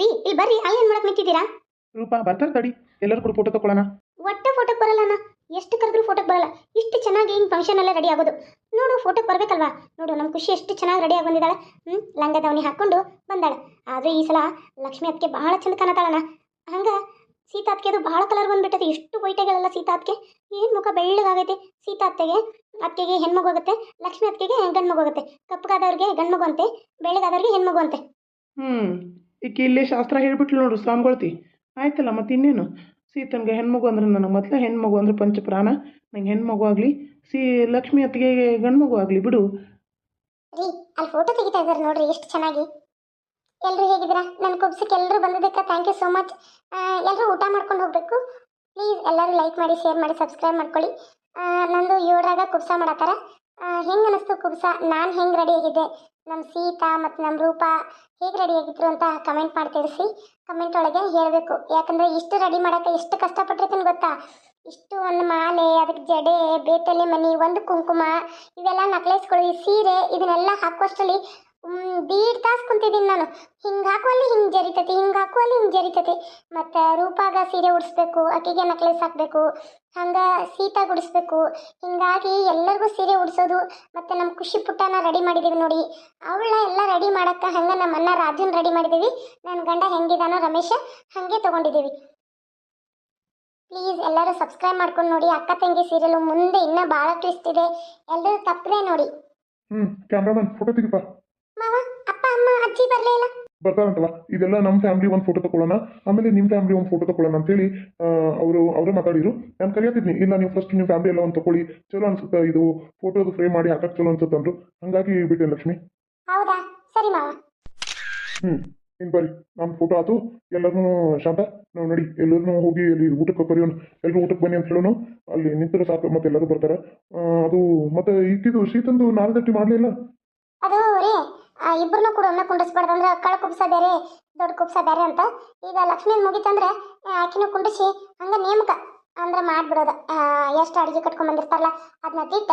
ರೀ ಇಲ್ಲಿ ಬರ್ರಿ ಏನ್ ಮಾಡಕ್ ನಿಂತಿದ್ದೀರಾ? ರೂಪಾ ಬರ್ತಾರೆ ತಡಿ. ಎಲ್ಲರೂ ಕೂಡ ಫೋಟೋ ತಗೊಳ್ಳೋಣ ಒಟ್ಟ ಫೋಟೋಕ್ ಬರಲ್ಲ ಅಣ್ಣ. ಎಷ್ಟು ಕರೆದ್ರು ಫೋಟೋಕ್ ಬರಲ್ಲ. ಇಷ್ಟು ಚೆನ್ನಾಗಿ ಹಿಂಗೆ ಫಂಕ್ಷನ್ ಎಲ್ಲ ರೆಡಿ ಆಗೋದು. ನೋಡು ಫೋಟೋಕ್ ಬರ್ಬೇಕಲ್ವಾ? ನೋಡು ನಮ್ಮ ಖುಷಿ ಎಷ್ಟು ಚೆನ್ನಾಗಿ ರೆಡಿ ಆಗಿ ಬಂದಿದ್ದಾಳೆ. ಹ್ಞೂ ಲಂಗ ದಾವಣಿ ಹಾಕ್ಕೊಂಡು ಬಂದಾಳೆ. ಆದ್ರೆ ಈ ಸಲ ಲಕ್ಷ್ಮಿ ಅದಕ್ಕೆ ಬಹಳ ಚಂದ ಕಾಣತಾಳಣ್ಣ ಹಂಗ ಸೀತಾ ಅತ್ಕೆದು ಬಹಳ ಕಲರ್ ಬಂದ್ಬಿಟ್ಟದೆ. ಎಷ್ಟು ವೈಟೆಗಳೆಲ್ಲ ಸೀತಾ ಅದಕ್ಕೆ ಏನು ಮುಖ ಬೆಳ್ಳಗಾಗೈತೆ. ಸೀತಾ ಅತ್ತೆಗೆ ಅತ್ತೆಗೆ ಹೆಣ್ಮಗು ಹೋಗುತ್ತೆ ಲಕ್ಷ್ಮಿ ಅತ್ತೆಗೆ ಗಂಡು ಮಗು ಆಗುತ್ತೆ. ಕಪ್ಪಗಾದವ್ರಿಗೆ ಗಂಡು ಮಗು ಅಂತೆ ಬೆಳ್ಳಗಾದವ್ರಿಗೆ ಹೆಣ್ಮಗು ಅಂತೆ. ಹ್ಞೂ ಈಕೆ ಇಲ್ಲೇ ಶಾಸ್ತ್ರ ಹೇಳ್ಬಿಟ್ಲು ನೋಡು ಸ್ವಾಮಿಗಳ್ತಿ. ಆಯ್ತಲ್ಲ ಮತ್ತೆ ಇನ್ನೇನು? ಸೀತನ್ಗೆ ಹೆಣ್ಮಗು ಅಂದ್ರೆ ನನಗೆ ಮೊದಲ ಹೆಣ್ಮಗು ಅಂದ್ರೆ ಪಂಚಪ್ರಾಣ, ನಂಗೆ ಹೆಣ್ಮಗು ಆಗಲಿ, ಸಿ ಲಕ್ಷ್ಮಿ ಅತ್ತಿಗೆ ಗಂಡ್ಮಗು ಆಗಲಿ ಬಿಡು. ರೀ ಅಲ್ಲಿ ಫೋಟೋ ತೆಗಿತಾ ಇದ್ದಾರೆ ನೋಡ್ರಿ ಎಷ್ಟು ಚೆನ್ನಾಗಿ. ಎಲ್ಲರೂ ಹೇಗಿದ್ದೀರಾ? ನನ್ನ ಕುಬ್ಸಕ್ಕೆ ಎಲ್ಲರೂ ಬಂದಿದ್ದಕ್ಕೆ ಥ್ಯಾಂಕ್ ಯು ಸೋ ಮಚ್ ಎಲ್ಲರೂ ಊಟ ಮಾಡ್ಕೊಂಡು ಹೋಗಬೇಕು. ಪ್ಲೀಸ್ ಎಲ್ಲರೂ ಲೈಕ್ ಮಾಡಿ ಶೇರ್ ಮಾಡಿ ಸಬ್ಸ್ಕ್ರೈಬ್ ಮಾಡ್ಕೊಳ್ಳಿ. ನಂದು ಏಳರಾಗ ಕುಬ್ಸ ಮಾಡತ್ತಾರ. ಹೆಂಗೆ ಅನಿಸ್ತು ಕುಬ್ಸ? ನಾನು ಹೆಂಗೆ ರೆಡಿ ಆಗಿದ್ದೆ? ನಮ್ಮ ಸೀತಾ ಮತ್ತು ನಮ್ಮ ರೂಪ ಹೇಗೆ ರೆಡಿ ಆಗಿದ್ರು ಅಂತ ಕಮೆಂಟ್ ಮಾಡಿ ತಿಳಿಸಿ ಕಮೆಂಟ್ ಒಳಗೆ ಹೇಳಬೇಕು. ಯಾಕಂದರೆ ಇಷ್ಟು ರೆಡಿ ಮಾಡೋಕ್ಕೆ ಎಷ್ಟು ಕಷ್ಟಪಟ್ಟಿರ್ತೀನಿ ಗೊತ್ತಾ? ಇಷ್ಟು ಒಂದು ಮಾಲೆ ಅದಕ್ಕೆ ಜಡೆ, ಬೇತಲೆ ಮನಿ, ಒಂದು ಕುಂಕುಮ, ಇವೆಲ್ಲ ನಕ್ಲೇಸ್ಗಳು ಈ ಸೀರೆ, ಇದನ್ನೆಲ್ಲ ಹಾಕುವಷ್ಟರಲ್ಲಿ ದೀಡ್ ತಾಸು ಕುಂತಿದ್ದೀನಿ ನಾನು. ಹಿಂಗೆ ಹಾಕುವಲ್ಲಿ ಹಿಂಗೆ ಜರಿತತಿ, ಹಿಂಗೆ ಹಾಕುವಲ್ಲಿ ಹಿಂಗೆ ಜರಿತತಿ. ಮತ್ತು ರೂಪಾಗ ಸೀರೆ ಉಡಿಸ್ಬೇಕು, ಅಕ್ಕಿಗೆ ನಕ್ಲೆಸ್ ಹಾಕಬೇಕು, ಹಂಗೆ ಸೀತಾ ಉಡಿಸ್ಬೇಕು. ಹಿಂಗಾಗಿ ಎಲ್ಲರಿಗೂ ಸೀರೆ ಉಡಿಸೋದು, ಮತ್ತು ನಮ್ಮ ಖುಷಿ ಪುಟ್ಟನ ರೆಡಿ ಮಾಡಿದ್ದೀವಿ ನೋಡಿ. ಅವಳ ಎಲ್ಲ ರೆಡಿ ಮಾಡೋಕ್ಕೆ ಹಂಗೆ ನಮ್ಮ ಅಣ್ಣ ರಾಜುನ್ ರೆಡಿ ಮಾಡಿದ್ದೀವಿ ನನ್ನ ಗಂಡ ಹೆಂಗಿದಾನೋ ರಮೇಶ ಹಾಗೆ ತೊಗೊಂಡಿದ್ದೀವಿ ಪ್ಲೀಸ್ ಎಲ್ಲರೂ ಸಬ್ಸ್ಕ್ರೈಬ್ ಮಾಡ್ಕೊಂಡು ನೋಡಿ. ಅಕ್ಕ ತಂಗಿ ಸೀರಿಯಲು ಮುಂದೆ ಇನ್ನೂ ಭಾಳ ಟ್ವಿಸ್ಟ್ ಇದೆ. ಎಲ್ಲರೂ ತಪ್ಪದೆ ನೋಡಿ. ಹ್ಞೂ ಕ್ಯಾಮ್ರಾಮನ್ ಫೋಟೋ ತೆಗಿಪ್ಪ. ಮಾವ ಅಪ್ಪ ಅಮ್ಮ ಅಜ್ಜಿ ಬರಲೇ ಇಲ್ಲ. ಬರ್ತಾರಂತವ ಇದೆಲ್ಲ ನಮ್ಮ ಫ್ಯಾಮಿಲಿ ಒಂದು ಫೋಟೋ ತಗೊಳ್ಳೋಣ ಆಮೇಲೆ ನಿಮ್ಮ ಫ್ಯಾಮಿಲಿ ಒಂದು ಫೋಟೋ ತಗೊಳ್ಳೋಣ ಅಂತೇಳಿ ಅವರು ಅವರೇ ಮಾತಾಡಿರು ನಾನು ಕರಿಯತ್ತಿದ್ನಿ ಇಲ್ಲ ನೀವು ಫಸ್ಟ್ ನಿಮ್ಮ ಫ್ಯಾಮಿಲಿ ಎಲ್ಲ ಒಂದು ತಗೊಳ್ಳಿ ಚಲೋ ಅನ್ಸುತ್ತೆ ಇದು? ಫೋಟೋದು ಫ್ರೇಮ್ ಮಾಡಿ ಹಾಕಕ್ಕೆ ಚಲೋ ಅನ್ಸುತ್ತೆ ಅಂದ್ರು. ಹಂಗಾಗಿ ಬಿಟ್ಟೆ ಲಕ್ಷ್ಮಿ. ಹೌದಾ? ಸರಿ ಮಾವ. ಹ್ಞೂ ಹಿಂಗೆ ಬರ್ರಿ ನಮ್ಮ ಫೋಟೋ ಆತು. ಎಲ್ಲರೂ ಶಾಂತ ನಾವು ನಡಿ. ಎಲ್ಲರೂ ಹೋಗಿ ಅಲ್ಲಿ ಊಟಕ್ಕೆ ಕರೆಯೋಣ. ಎಲ್ಲರೂ ಊಟಕ್ಕೆ ಬನ್ನಿ ಅಂತ ಹೇಳೋಣ ಅಲ್ಲಿ ನಿಂತರೆ ಸಾಕು ಮತ್ತೆ ಎಲ್ಲರೂ ಬರ್ತಾರೆ. ಅದು ಮತ್ತೆ ಈಕಿದು ಶೀತಂದು ನಾಲ್ದಟ್ಟಿ ಮಾಡಲಿಲ್ಲ ಅದು ರೀ ಇಬ್ಬರನ್ನೂ ಕೂಡ ಒಮ್ಮೆ ಕುಂಡಿಸ್ಬಾರ್ದು ಅಂದ್ರೆ ಕಳ ಕುಬ್ಸ ಬೇರೆ, ದೊಡ್ಡ ಕುಬ್ಸ ಬೇರೆ ಅಂತ. ಈಗ ಲಕ್ಷ್ಮಿ ಮುಗಿತಂದ್ರೆ ಆಕಿನೂ ಕುಂಡಿಸಿ ಹಂಗ ನೇಮಕ ಅಂದ್ರೆ ಮಾಡ್ಬಿಡೋದು. ಎಷ್ಟು ಅಡುಗೆ ಕಟ್ಕೊಂಡ್ ಬಂದಿರ್ತಾರಲ್ಲ ಅದನ್ನ ತಿಟ್ಟ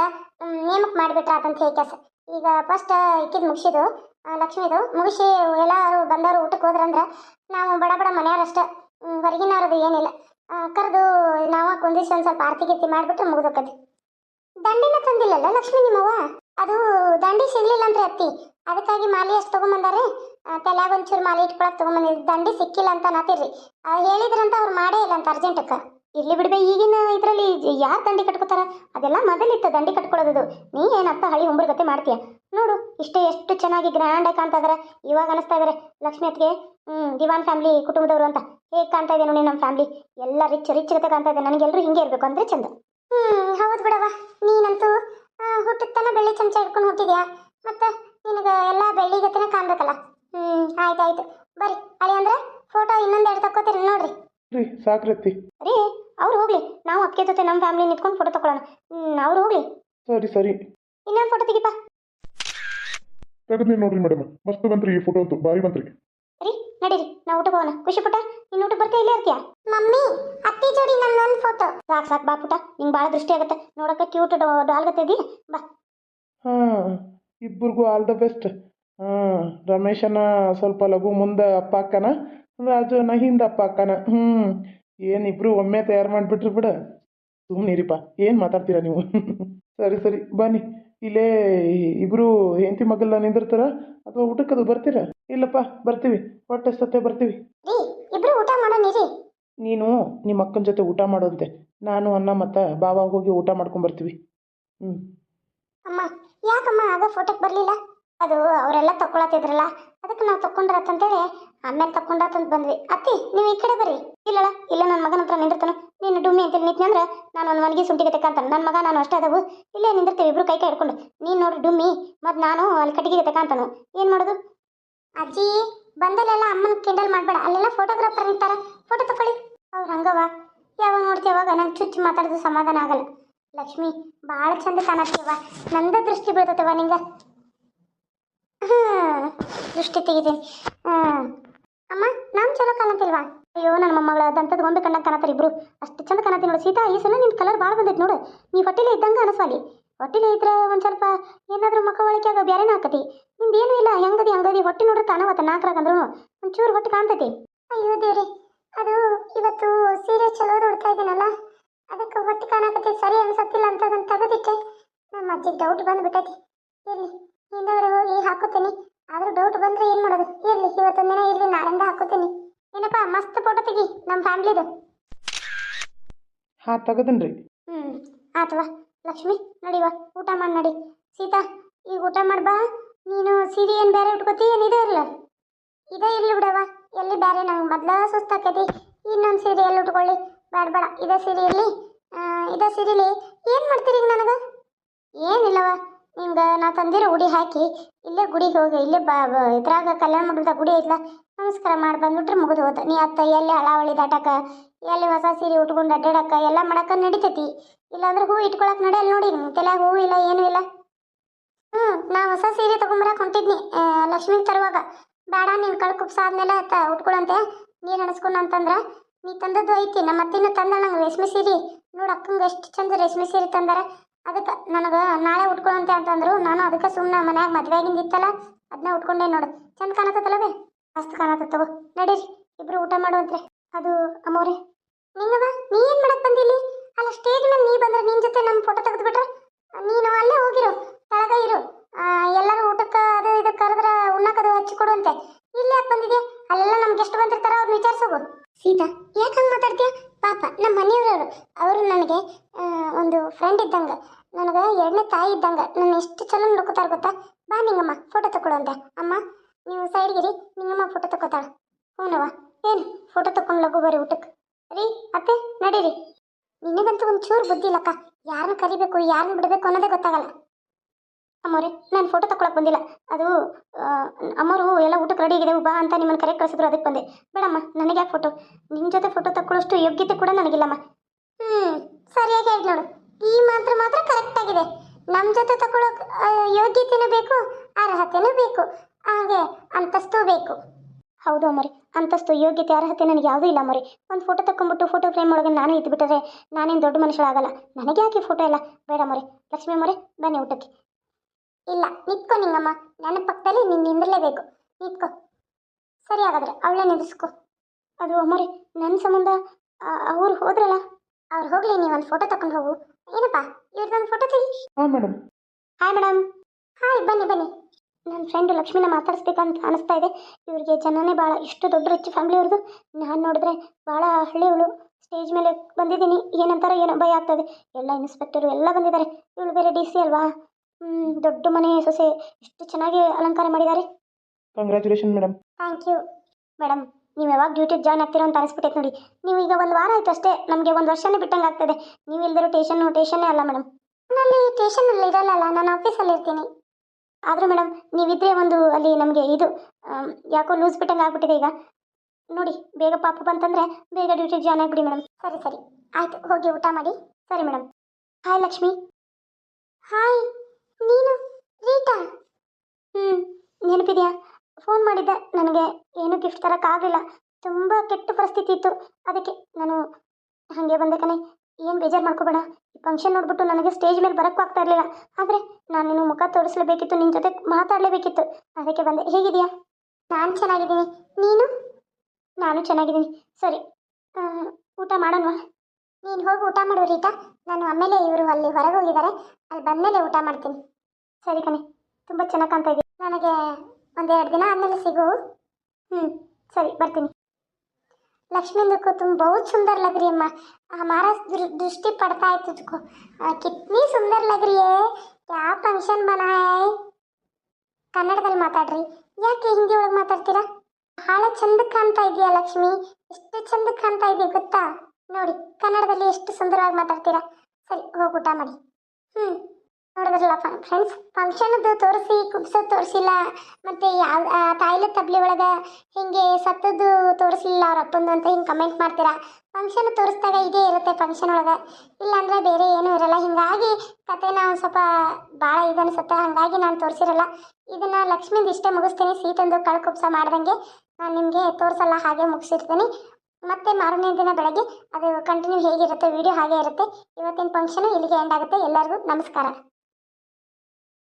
ನೇಮಕ ಮಾಡಿಬಿಟ್ರ ಅದಂತ ಹೇಳಿ ಈಗ ಫಸ್ಟ್ ಇಕ್ಕಿದ್ ಮುಗಿಸಿದು ಲಕ್ಷ್ಮಿದು. ಮುಗಿಸಿ ಎಲ್ಲರೂ ಬಂದವರು ಊಟಕ್ಕೆ ಹೋದ್ರಂದ್ರೆ, ನಾವು ಬಡ ಬಡ ಮನೆಯವರಷ್ಟ ಹೊರಗಿನವ್ರದ್ದು ಏನಿಲ್ಲ. ಕರೆದು ನಾವು ಕುಂದಿಸಿ ಒಂದು ಸ್ವಲ್ಪ ಆರತಿ ಗೀರ್ತಿ ಮಾಡಿಬಿಟ್ರೆ ಮುಗಿದೋಕತಿ. ದಂಡಿನ ತಂದಿಲ್ಲಲ್ಲ ಲಕ್ಷ್ಮಿ ನಿಮ್ಮವ್ವ? ಅದು ದಂಡಿ ಸಿಗ್ಲಿಲ್ಲ ಅಂತ ಅತ್ತಿ. ಅದಕ್ಕಾಗಿ ಮಾಲೆ ಅಷ್ಟು ತಗೊಂಬಂದಾರೆ. ತಲೆಯಾಗ ಒಂಚೂರು ಮಾಲೆ ಇಟ್ಕೊಳಕ್ ತಗೊಂಬಂದಿದ್ದು ದಂಡಿ ಸಿಕ್ಕಿಲ್ಲ ಅಂತ ನಾತಿರ್ರಿ ಹೇಳಿದ್ರಂತ ಅವ್ರು ಮಾಡೇ ಇಲ್ಲ ಅಂತ ಅರ್ಜೆಂಟಕ್ಕ ಇರ್ಲಿ ಬಿಡ್ಬೇ, ಈಗಿನ ಇದರಲ್ಲಿ ಯಾರು ದಂಡಿ ಕಟ್ಕೋತಾರ? ಅದೆಲ್ಲ ಮೊದಲಿತ್ತು ದಂಡಿ ಕಟ್ಕೊಳ್ಳೋದು ನೀ ಏನಪ್ಪ ಹಳಿ ಉಂಬ್ರ ಗತೆ ಮಾಡ್ತೀಯ? ನೋಡು, ಇಷ್ಟೇ ಎಷ್ಟು ಚೆನ್ನಾಗಿ ಗ್ರ್ಯಾಂಡ್ ಆಗಿ ಕಾಣ್ತಾ ಇದಾರೆ. ಇವಾಗ ಅನಿಸ್ತಾ ಇದಾರೆ. ಲಕ್ಷ್ಮಿ ಅತ್ತಿಗೆ, ಹ್ಮ್, ದಿವಾನ್ ಫ್ಯಾಮಿಲಿ ಕುಟುಂಬದವರು ಅಂತ. ಹೇಗೆ ಕಾಣ್ತಾ ಇದೆ ನೋಡಿ ನಮ್ಮ ಫ್ಯಾಮಿಲಿ ಎಲ್ಲ ರಿಚ್ ರಿಚ್ ಗತೆ ಕಾಣ್ತಾ ಇದೆ. ನನಗೆಲ್ಲರೂ ಹಿಂಗೆ ಇರಬೇಕು ಅಂದ್ರೆ ಚಂದ. ಹ್ಮ್, ಹೌದು ಬಿಡವ ನೀನಂತೂ ಹುಟ್ಟಿದ ತನ ಬೆಳ್ಳಿ ಚಮಚ ಹಿಡ್ಕೊಂಡು ಹುಟ್ಟಿದ್ಯಾ? ಮತ್ತೆ ನಿನಗೆ ಎಲ್ಲ ಬೆಳ್ಳಿ ಗತಿನ ಕಾಣ್ಬೇಕಲ್ಲ? ಹ್ಮ್ ಆಯ್ತು ಬರ್ರಿ ಅಳಿ ಅಂದ್ರೆ ಫೋಟೋ ಇನ್ನೊಂದು ಎರಡು ತಕ್ಕೋತೀರಿ ನೋಡ್ರಿ. ರೀ ಸಾಕ್ರತ್ತಿ ರೀ ಅವ್ರು ಹೋಗ್ಲಿ. ನಾವು ಅಕ್ಕಿ ಜೊತೆ ನಮ್ಮ ಫ್ಯಾಮಿಲಿ ನಿಂತ್ಕೊಂಡು ಫೋಟೋ ತಗೊಳ್ಳೋಣ ಅವ್ರು ಹೋಗ್ಲಿ. ಸರಿ ಸರಿ. ಇನ್ನೊಂದು ಫೋಟೋ ತೆಗಿಪ್ಪ. ತೆಗೆದ್ನಿ ನೋಡ್ರಿ ಮೇಡಮ್ ಮಸ್ತ್ ಬಂತ್ರಿ ಈ ಫೋಟೋ ಅಂತೂ. ಭಾರಿ ಬಂತ್ರಿ. ರೀ ನಡೀರಿ. ನಾವು ಊಟ ಹೋಗೋಣ ಖುಷಿ ಪುಟ ನೀನು ಊಟ ಬರ್ತಾ ಇಲ್ಲೇ ಇರ್ತೀಯಾ? ಮಮ್ಮಿ ಅತ್ತಿ ಜೋಡಿ ನನ್ನೊಂದು ಫೋಟೋ ಸಾಕು ಸಾಕು ಬಾ ಪುಟ ನಿಂಗೆ ಭಾಳ ದೃಷ್ಟಿ ಆಗುತ್ತೆ. ನೋಡೋಕೆ ಕ್ಯೂಟ್ ಡಾಲ್ ಗತ್ತೆ ಬಾ. ಹಾಂ ಇಬ್ಬರಿಗೂ ಆಲ್ ದ ಬೆಸ್ಟ್ ಹಾಂ ರಮೇಶನ ಸ್ವಲ್ಪ ಲಘು ಮುಂದೆ ಅಪ್ಪ ಅಕ್ಕನ ರಾಜುನ ಹಿಂದೆ ಅಪ್ಪ ಅಕ್ಕನ. ಹ್ಞೂ ಏನಿಬ್ರು ಒಮ್ಮೆ ತಯಾರು ಮಾಡಿಬಿಟ್ರಿ ಬಿಡ. ಸುಮ್ಮನಿರಿಪ್ಪ ಏನು ಮಾತಾಡ್ತೀರಾ ನೀವು? ಸರಿ ಸರಿ ಬನ್ನಿ. ಇಲ್ಲೇ ಇಬ್ರು ಹೆಂಡತಿ ಮಗಲ್ಲ ನಿಂದಿರ್ತಾರ? ಅಥವಾ ಊಟಕ್ಕದು ಬರ್ತೀರಾ? ಇಲ್ಲಪ್ಪ ಬರ್ತೀವಿ. ಹೊಟ್ಟೆ ಸತ್ತೆ ಬರ್ತೀವಿ. ಇಬ್ರು ಊಟ ನೀನು ನಿಮ್ಮ ಅಕ್ಕನ ಜೊತೆ ಊಟ ಮಾಡೋಂತೆ. ನಾನು ಅನ್ನ ಮತ್ತು ಬಾವ ಹೋಗಿ ಊಟ ಮಾಡ್ಕೊಂಬರ್ತೀವಿ ಹ್ಞೂ ಅಮ್ಮ ಯಾಕಮ್ಮ ಆಗ ಫೋಟೋಕ್ಕೆ ಬರಲಿಲ್ಲ? ಅದು ಅವರೆಲ್ಲ ತಕೊಳತಿದ್ರಲ್ಲ ಅದಕ್ಕೆ ನಾವು ತಕೊಂಡ್ರಾತಂತೇಳಿ ಆಮೇಲೆ ತಕೊಂಡ್ರಾತಂತ ಬಂದ್ವಿ. ಅತ್ತಿ, ನೀವು ಈ ಕಡೆ ಬರ್ರಿ. ಇಲ್ಲಲ್ಲ, ಇಲ್ಲ ನನ್ನ ಮಗನ ಹತ್ರ ನಿಂದಿರ್ತಾನೆ. ನೀನು ಡುಮ್ಮಿ ಅಂತೇಳಿ ನಿಂತ್ನಿ ಅಂದ್ರೆ ನಾನು ಒಂದು ಮನೆಗೆ ಸುಂಟಿಗೆ ತೆಕ್ಕಂತಾನೆ ನನ್ನ ಮಗ ನಾನು ಅಷ್ಟೇ ಅದಾವು ಇಲ್ಲೇ ನಿಂದಿರ್ತೀವಿ, ಇಬ್ರು ಕೈ ಕೈ ಹಿಡ್ಕೊಂಡು. ನೀನು ನೋಡಿ ಡುಮ್ಮಿ, ಮತ್ತು ನಾನು ಅಲ್ಲಿ ಕಟ್ಟಿಗೆ ತೆಕ್ಕಂತಾನು ಏನು ಮಾಡೋದು? ಅಜ್ಜಿ, ಬಂದಲ್ಲೆಲ್ಲ ಅಮ್ಮನ ಕಿಂಡಲ್ ಮಾಡಬೇಡ. ಅಲ್ಲೆಲ್ಲ ಫೋಟೋಗ್ರಾಫರ್ ನಿಂತಾರ. ಫೋಟೋ ತಕೊಳ್ಳಿ. ಅವ್ರು ಹಂಗವ ಯಾವಾಗ ನೋಡ್ತೀವಿ ಅವಾಗ ನಂಗೆ ಚುಚ್ಚು ಮಾತಾಡೋದು ಸಮಾಧಾನ ಆಗಲ್ಲ. ಲಕ್ಷ್ಮಿ ಭಾಳ ಚಂದ ಕಾಣತ್ತೀವ ನಂದ ದೃಷ್ಟಿ ಬೀಳ್ತತವ ನಿಂಗ. ಹ್ಮ್, ದೃಷ್ಟಿ ತೆಗಿತೀನಿ ಅಮ್ಮ, ನಾನು ಚಲೋ ಕಾಣತಿಲ್ವಾ? ಅಯ್ಯೋ ನನ್ನ ಮೊಮ್ಮಗಳ ದಂತದ ಗೊಂಬೆ ಕಣ್ಣಂಗೆ ಕಾಣತ್ತಾರ ಇಬ್ರು. ಅಷ್ಟು ಚಂದ ಕಾಣತ್ತೀನಿ ನೋಡು. ಸೀತಾ, ಈ ಸಲ ನಿನ್ ಕಲರ್ ಭಾಳ ಬಂದೈತೆ ನೋಡು. ನೀ ಹೊಟ್ಟೆಲೇ ಇದ್ದಂಗೆ ಅನಸ್ವಾಲಿ ಹೊಟ್ಟಿಲೆ ಇದ್ರೆ ಒಂದು ಸ್ವಲ್ಪ ಏನಾದರೂ ಮಕ್ಕ ಒಳಕ್ಯಾಗ ಬೇರೆನ ಹಾಕತಿ ನಿಂದು ಏನೂ ಇಲ್ಲ, ಹೆಂಗದಿ, ಹಂಗದಿ. ಹೊಟ್ಟೆ ನೋಡ್ರಿ ಕಾಣವತ್ತ ನಾಲ್ಕರಾಗ ಅಂದ್ರೂ ಒಂಚೂರು ಹೊಟ್ಟೆ ಕಾಣ್ತೈತಿ. ಅಯ್ಯೋ ದೇವ್ರಿ, ಅದು ಇವತ್ತು ಸೀರೆ ಚಲೋ ಉಡ್ತಾ ಇದ್ದೀನಲ್ಲ. ಅದಕ್ಕೆ ಹೊಟ್ಟೆ ಕಾಣಕತ್ತೈತಿ ಸರಿ ಅನ್ಸತ್ತಿಲ್ಲ ಅಂತ ಅದನ್ನ ತೆಗೆದಿಟ್ಟೆ. ನಮ್ಮ ಅಜ್ಜಿಗೆ ಡೌಟ್ ಬಂದ್ಬಿಟ್ಟೈತಿ. ಇರ್ಲಿ. ಹಿಂದವರೆ ಹೋಗಿ ಹಾಕೋತೀನಿ ಆದ್ರೂ ಡೌಟ್ ಬಂದ್ರೆ ಏನು ಮಾಡೋದು? ಇರ್ಲಿ ಇವತ್ತೊಂದಿನ ಇರ್ಲಿ ನಾಳೆಂದ ಹಾಕೋತೀನಿ ಏನಪ್ಪ ಮಸ್ತ್ ಫೋಟೋ ತೆಗಿ ನಮ್ಮ ಫ್ಯಾಮ್ಲಿದು ಹಾಂ ತೆಗದನ್ರಿ. ಹ್ಮ್ ಆತವಾ ಲಕ್ಷ್ಮಿ ನಡಿವ ಊಟ ಮಾಡಿ ನಡಿ. ಸೀತಾ ಈಗ ಊಟ ಮಾಡ್ಬಾ ನೀನು ಸೀರೆ ಏನು ಬೇರೆ ಉಟ್ಕೋತಿ? ಏನು ಇದೇ ಇರಲ್ಲ ಇದೇ ಇರ್ಲಿ ಬಿಡವ ಎಲ್ಲಿ ಬೇರೆ? ನಂಗೆ ಮೊದ್ಲ ಸುಸ್ತಾಕೈತಿ ಇನ್ನೊಂದು ಸೀರೆ ಎಲ್ಲಿ ಉಟ್ಕೊಳ್ಳಿ? ಬೇಡ ಬೇಡ ಇದೇ ಸೀರೆ ಇರಲಿ. ಇದೇ ಸೀರೆಲಿ ಏನು ಮಾಡ್ತೀರಿ ಈಗ ನನಗೆ? ಏನಿಲ್ಲವ ನಿಂಗೆ ನಾ ತಂದಿರೋ ಉಡಿ ಹಾಕಿ ಇಲ್ಲೇ ಗುಡಿಗೆ ಹೋಗಿ, ಇಲ್ಲೇ ಬಾ ಇದ್ರಾಗ ಕಲ್ಯಾಣ ಮಂಟಪದ ಗುಡಿ ಐತ್ಲ, ನಮಸ್ಕಾರ ಮಾಡಿ ಬಂದ್ಬಿಟ್ರೆ ಮುಗಿದು ಹೋದ ನೀ ಅತ್ತ ಎಲ್ಲಿ ಹಳಾವಳಿ ದಾಟಕ, ಎಲ್ಲಿ ಹೊಸ ಸೀರೆ ಉಟ್ಕೊಂಡು ಅಡ್ಡಾಡಕ, ಎಲ್ಲ ಮಾಡಕ ನಡಿತೈತಿ. ಇಲ್ಲಾಂದ್ರೆ ಹೂ ಇಟ್ಕೊಳಕ್ ನಡೆಯಲ್ಲ ನೋಡಿ ನಿಮ್ ತಲೆಯಾಗ ಹೂ ಇಲ್ಲ, ಏನೂ ಇಲ್ಲ. ಹ್ಞೂ ನಾ ಹೊಸ ಸೀರೆ ತಗೊಂಬರಕ್ಕೆ ಹೊಂಟಿದ್ನಿ ಲಕ್ಷ್ಮೀ ಲಕ್ಷ್ಮಿಗೆ ತರುವಾಗ. ಬೇಡ ನೀನು ಕಳ್ ಕುಪ್ಸ ಅತ್ತ ಉಟ್ಕೊಳಂತೆ. ನೀರು ಹಣಸ್ಕೊಂಡು ಅಂತಂದ್ರ, ನೀ ತಂದದ್ದು ಐತಿ ನಮ್ಮ ತಂದ ನಂಗೆ ರೇಷ್ಮೆ ಸೀರೆ. ನೋಡು ಅಕ್ಕಂಗೆ ಎಷ್ಟು ಚಂದ ರೇಷ್ಮೆ ಸೀರೆ ತಂದಾರ. ಅದಕ್ಕೆ ನನಗೆ ನಾಳೆ ಉಟ್ಕೊಳಂತೆ ಅಂತಂದ್ರು, ನಾನು ಅದಕ್ಕೆ ಸುಮ್ಮನೆ ಮನ್ಯಾಗ ಮದ್ವೆ ಆಗಿಂದಿತ್ತಲ್ಲ ಅದನ್ನ ಉಟ್ಕೊಂಡೆ ನೋಡು. ಚಂದ ಕಾಣತ್ತಲ್ಲ ಬೇ? ಮಸ್ತ್ ಕಾಣತ್ತ ತಗೋ. ನಡೀರಿ, ಇಬ್ರು ಊಟ ಮಾಡುವಂತ್ರಿ ಅದು ಅಮ್ಮೋರೆ ನಿಂಗವ ನೀ ಏನು ಮಾಡಕ್ ಬಂದಿಲ್ಲಿ? ಅಲ್ಲ ಸ್ಟೇಜ್ ಮೇಲೆ ನೀ ಬಂದ್ರೆ ನಿನ್ನ ಜೊತೆ ನಮ್ಮ ಫೋಟೋ ತೆಗೆದುಬಿಟ್ರೆ? ನೀನು ಅಲ್ಲೇ ಹೋಗಿರು ಕೆಳಗ ಇರು. ಎಲ್ಲರೂ ಊಟಕ್ಕೆ ಅದು ಇದು ಕರೆದ್ರೆ ಉಣ್ಣಕ್ಕದು ಹಚ್ಚಿಕೊಡುವಂತೆ ಇಲ್ಲಿ ಯಾಕೆ ಬಂದಿದ್ಯಾ? ಅಲ್ಲೆಲ್ಲ ನಮ್ಗೆ ಎಷ್ಟು ಬಂದಿರ್ತಾರ ಅವ್ರು ವಿಚಾರಿಸೋಗು. ಸೀತಾ, ಯಾಕೆ ಹಂಗೆ ಮಾತಾಡ್ತೀಯ? ಪಾಪ ನಮ್ಮ ಮನೆಯವರು ಅವರು ನನಗೆ ಒಂದು ಫ್ರೆಂಡ್ ಇದ್ದಂಗೆ. ನನಗೆ ಎರಡನೇ ತಾಯಿ ಇದ್ದಂಗೆ ನನ್ನ ಎಷ್ಟು ಚಲೋ ನೋಡ್ಕೋತಾರೆ ಗೊತ್ತಾ? ಬಾ ನಿಂಗಮ್ಮ ಫೋಟೋ ತಗೊಳ್ಳುವಂತೆ ಅಮ್ಮ, ನೀವು ಸೈಡ್ಗಿರಿ ನಿಂಗಮ್ಮ ಫೋಟೋ ತಗೋತಾಳೆ ಹ್ಞೂನವ್ವ ಏನು ಫೋಟೋ ತಕೊಂಡು ಲಗು ಬರ್ರಿ ಊಟಕ್ಕೆ. ರೀ, ಅತ್ತೆ, ನಡೀರಿ. ನಿನಗಂತೂ ಒಂದು ಚೂರು ಬುದ್ಧಿ ಇಲ್ಲಕ್ಕ. ಯಾರನ್ನ ಕರಿಬೇಕು ಯಾರನ್ನ ಬಿಡಬೇಕು ಅನ್ನೋದೇ ಗೊತ್ತಾಗಲ್ಲ. ಅಮ್ಮವ್ರೆ ನಾನು ಫೋಟೋ ತಗೊಳಕ್ಕೆ ಬಂದಿಲ್ಲ. ಅದು ಅಮ್ಮವರು ಅಮ್ಮರು ಎಲ್ಲ ಊಟಕ್ಕೆ ರೆಡಿ ಆಗಿದೆ ಬಾ ಅಂತ ನಿಮ್ಮನ್ನು ಕರೆ ಕಳಿಸಿದ್ರು, ಅದಕ್ಕೆ ಬಂದೆ. ಬೇಡಮ್ಮ ನನಗೆ ಯಾಕೆ ಫೋಟೋ ನಿಮ್ಮ ಜೊತೆ ಫೋಟೋ ತಗೊಳ್ಳೋಷ್ಟು ಯೋಗ್ಯತೆ ಕೂಡ ನನಗಿಲ್ಲಮ್ಮ. ಹ್ಞೂ ಸರಿಯಾಗಿ ಹೇಳಿ ನೋಡು. ಈ ಮಾತ್ರ ಮಾತ್ರ ಕರೆಕ್ಟ್ ಆಗಿದೆ. ನಮ್ಮ ಜೊತೆ ತಗೊಳ್ಳೋಕೆ ಯೋಗ್ಯತೆನೂ ಬೇಕು, ಅರ್ಹತೆನೂ ಬೇಕು. ಹಾಗೆ ಅಂತಸ್ತು ಬೇಕು. ಹೌದು ಮರಿ ಅಂತಸ್ತು ಯೋಗ್ಯತೆ, ಅರ್ಹತೆ ನನಗೆ ಯಾವುದೂ ಇಲ್ಲ ಮರಿ ಒಂದು ಫೋಟೋ ತಗೊಂಡ್ಬಿಟ್ಟು ಫೋಟೋ ಫ್ರೇಮ್ ಒಳಗೆ ನಾನು ಇದ್ದು ಬಿಟ್ಟರೆ ನಾನೇನು ದೊಡ್ಡ ಮನುಷ್ಯಳಾಗಲ್ಲ. ನನಗೆ ಯಾಕೆ ಫೋಟೋ ಇಲ್ಲ ಬೇಡ ಮರಿ ಲಕ್ಷ್ಮಿ ಮರಿ ಬನ್ನಿ ಊಟಕ್ಕೆ. ಇಲ್ಲ, ನಿಂತ್ಕೊ ನಿಂಗಮ್ಮ. ನನ್ನ ಪಕ್ಕದಲ್ಲಿ ನಿನ್ನ ನಿಂದಿರಲೇಬೇಕು. ನಿಂತ್ಕೊ. ಸರಿ ಹಾಗಾದ್ರೆ ಅವಳೇ ನಿಂದಿಸ್ಕೊ ಅದು ಅಮ್ಮರಿ ನನ್ನ ಸಂಬಂಧ ಅವ್ರು ಹೋದ್ರಲ್ಲ? ಅವ್ರು ಹೋಗ್ಲಿ ಒಂದು ಫೋಟೋ ತಕೊಂಡು ಹೋಗು. ಏನಪ್ಪ ಇವ್ರದೊಂದು ಫೋಟೋ ತೆಗಿ. ಹಾಂ ಮೇಡಮ್ ಹಾಯ್ ಮೇಡಮ್ ಹಾಯ್ ಬನ್ನಿ ಬನ್ನಿ. ನನ್ನ ಫ್ರೆಂಡ್ ಲಕ್ಷ್ಮಿನ ಮಾತಾಡಿಸ್ಬೇಕಂತ ಅನಿಸ್ತಾ ಇದೆ. ಇವ್ರಿಗೆ ಜನನೇ ಭಾಳ ಇಷ್ಟು ದೊಡ್ಡ ರಿಚ್ ಫ್ಯಾಮಿಲಿ ಅವ್ರದ್ದು ನಾನು ನೋಡಿದ್ರೆ ಭಾಳ ಹಳ್ಳಿಯವಳು ಸ್ಟೇಜ್ ಮೇಲೆ ಬಂದಿದ್ದೀನಿ. ಏನಂತಾರ ಏನೋ ಭಯ ಆಗ್ತದೆ. ಎಲ್ಲ ಇನ್ಸ್ಪೆಕ್ಟರು ಎಲ್ಲ ಬಂದಿದ್ದಾರೆ ಇವಳು ಬೇರೆ ಡಿ ಸಿ ಅಲ್ವಾ? ದೊಡ್ಡ ಮನೆ ಸೊಸೆ. ಎಷ್ಟು ಚೆನ್ನಾಗಿ ಅಲಂಕಾರ ಮಾಡಿದ್ದಾರೆ congratulation madam thank you madam ನೀವು ಯಾವಾಗ ಡ್ಯೂಟಿಗೆ ಜಾಯ್ನ್ ಆಗ್ತೀರೋ ಅಂತ ಅನಿಸ್ಬಿಟ್ಟೈತೆ ನೋಡಿ. ನೀವು ಈಗ ಒಂದು ವಾರ ಆಯ್ತು ಅಷ್ಟೇ ನಮಗೆ ಒಂದು ವರ್ಷನೇ ಬಿಟ್ಟಂಗೆ ಆಗ್ತದೆ. ನೀವು ಇಲ್ದಿರೋ ಟೇಷನ್ನು ಟೇಷನ್ನೇ ಅಲ್ಲ ಮೇಡಮ್ ನಾನಲ್ಲಿ ಟೇಷನಲ್ಲಿ ಇರಲ್ಲ ನಾನು ಆಫೀಸಲ್ಲಿ ಇರ್ತೀನಿ. ಆದರೂ ಮೇಡಮ್ ನೀವಿದ್ರೆ ಒಂದು ಅಲ್ಲಿ ನಮಗೆ ಇದು ಯಾಕೋ ಲೂಸ್ ಬಿಟ್ಟಂಗೆ ಆಗ್ಬಿಟ್ಟಿದೆ ಈಗ. ನೋಡಿ ಬೇಗ ಪಾಪ ಬಂತಂದರೆ ಬೇಗ ಡ್ಯೂಟಿಗೆ ಜಾಯ್ನ್ ಆಗಿಬಿಡಿ ಮೇಡಮ್ ಸರಿ ಸರಿ. ಆಯಿತು ಹೋಗಿ ಊಟ ಮಾಡಿ. ಸರಿ ಮೇಡಮ್ ಹಾಯ್ ಲಕ್ಷ್ಮಿ. ಹಾಯ್ ನೀನು ರೀಟಾ? ಹ್ಞೂ ನೆನಪಿದೆಯಾ? ಫೋನ್ ಮಾಡಿದ್ದೆ. ನನಗೆ ಏನು ಗಿಫ್ಟ್ ತರೋಕ್ಕಾಗಲಿಲ್ಲ ತುಂಬ ಕೆಟ್ಟ ಪರಿಸ್ಥಿತಿ ಇತ್ತು. ಅದಕ್ಕೆ ನಾನು ಹಾಗೆ ಬಂದೆ ಕಣೆ. ಏನು ಬೇಜಾರು ಮಾಡ್ಕೋಬೇಡ. ಈ ಫಂಕ್ಷನ್ ನೋಡ್ಬಿಟ್ಟು ನನಗೆ ಸ್ಟೇಜ್ ಮೇಲೆ ಬರೋಕ್ಕೂ ಆಗ್ತಾ ಇರಲಿಲ್ಲ. ಆದರೆ ನಾನು ನಿನ್ನ ಮುಖ ತೋರಿಸ್ಲೇಬೇಕಿತ್ತು ನಿನ್ನ ಜೊತೆ ಮಾತಾಡಲೇಬೇಕಿತ್ತು. ಅದಕ್ಕೆ ಬಂದೆ. ಹೇಗಿದೆಯಾ ನಾನು ಚೆನ್ನಾಗಿದ್ದೀನಿ. ನೀನು? ನಾನು ಚೆನ್ನಾಗಿದ್ದೀನಿ. ಸರಿ. ಊಟ ಮಾಡೋಣವಾ? ನೀನು ಹೋಗಿ ಊಟ ಮಾಡು ರೀಟಾ ನಾನು ಆಮೇಲೆ ಇವರು ಅಲ್ಲಿ ಹೊರಗೆ ಹೋಗಿದ್ದಾರೆ. ಅಲ್ಲಿ ಬಂದಮೇಲೆ ಊಟ ಮಾಡ್ತೀನಿ. ಸರಿ ಕಣೆ. ತುಂಬ ಚೆನ್ನಾಗಿ ಕಾಣ್ತಾ ಇದ್ದೀನಿ ನನಗೆ ಒಂದೆರಡು ದಿನ ಆದಮೇಲೆ ಸಿಗು ಹ್ಞೂ ಸರಿ ಬರ್ತೀನಿ लक्ष्मी देखो तुम बहुत सुंदर लग रही है माँ हमारा दृ- दृष्टि पड़ता है तुझको आ, कितनी सुंदर लग रही है क्या फंक्शन बना है ಕನ್ನಡದಲ್ಲಿ ಮಾತಾಡ್ರಿ ಯಾಕೆ ಹಿಂದಿ ಒಳಗೆ ಮಾತಾಡ್ತೀರಾ ಬಹಳ ಚಂದ ಕಾಣ್ತಾ ಇದೆಯಾ ಲಕ್ಷ್ಮಿ ಎಷ್ಟು ಚಂದ ಕಾಣ್ತಾ ಇದೆಯಾ ಗೊತ್ತಾ ನೋಡಿ ಕನ್ನಡದಲ್ಲಿ ಎಷ್ಟು ಸುಂದರವಾಗಿ ಮಾತಾಡ್ತೀರಾ ಸರಿ ಹೋಗಿ ಊಟ ಮಾಡಿ ಹ್ಞೂ ನೋಡಿದ್ರಲ್ಲ ಫ್ರೆಂಡ್ಸ್ ಫಂಕ್ಷನ್ದು ತೋರಿಸಿ ಕುಗ್ಸೋದು ತೋರಿಸಿಲ್ಲ, ಮತ್ತು ಯಾವ ತಾಯಿಲೆ ತಬ್ಲಿ ಒಳಗೆ ಹಿಂಗೆ ಸತ್ತದ್ದು ತೋರಿಸಿಲ್ಲ ಅವ್ರ ಅಪ್ಪಂದು ಅಂತ ಹಿಂಗೆ ಕಮೆಂಟ್ ಮಾಡ್ತೀರಾ? ಫಂಕ್ಷನ್ ತೋರಿಸಿದಾಗ ಇದೇ ಇರುತ್ತೆ ಫಂಕ್ಷನ್ ಒಳಗೆ. ಇಲ್ಲಾಂದರೆ ಬೇರೆ ಏನೂ ಇರಲ್ಲ. ಹಿಂಗಾಗಿ ಕತೆ ನಾವು ಸ್ವಲ್ಪ ಭಾಳ ಇದು ಅನಿಸುತ್ತೆ ಹಾಗಾಗಿ ನಾನು ತೋರಿಸಿರಲ್ಲ. ಇದನ್ನು ಲಕ್ಷ್ಮಿಂದ ಇಷ್ಟೇ ಮುಗಿಸ್ತೀನಿ. ಸೀತಂದು ಕಳ್ಕುಪ್ಸ ಮಾಡ್ದಂಗೆ ನಾನು ನಿಮಗೆ ತೋರಿಸಲ್ಲ, ಹಾಗೆ ಮುಗಿಸಿರ್ತೀನಿ. ಮತ್ತೆ ಮಾರನೇ ದಿನ ಬೆಳಗ್ಗೆ ಅದು ಕಂಟಿನ್ಯೂ ಹೇಗಿರುತ್ತೆ ವಿಡಿಯೋ ಹಾಗೆ ಇರುತ್ತೆ. ಇವತ್ತಿನ ಫಂಕ್ಷನು ಇಲ್ಲಿಗೆ ಎಂಡ್ ಆಗುತ್ತೆ. ಎಲ್ಲರಿಗೂ ನಮಸ್ಕಾರ.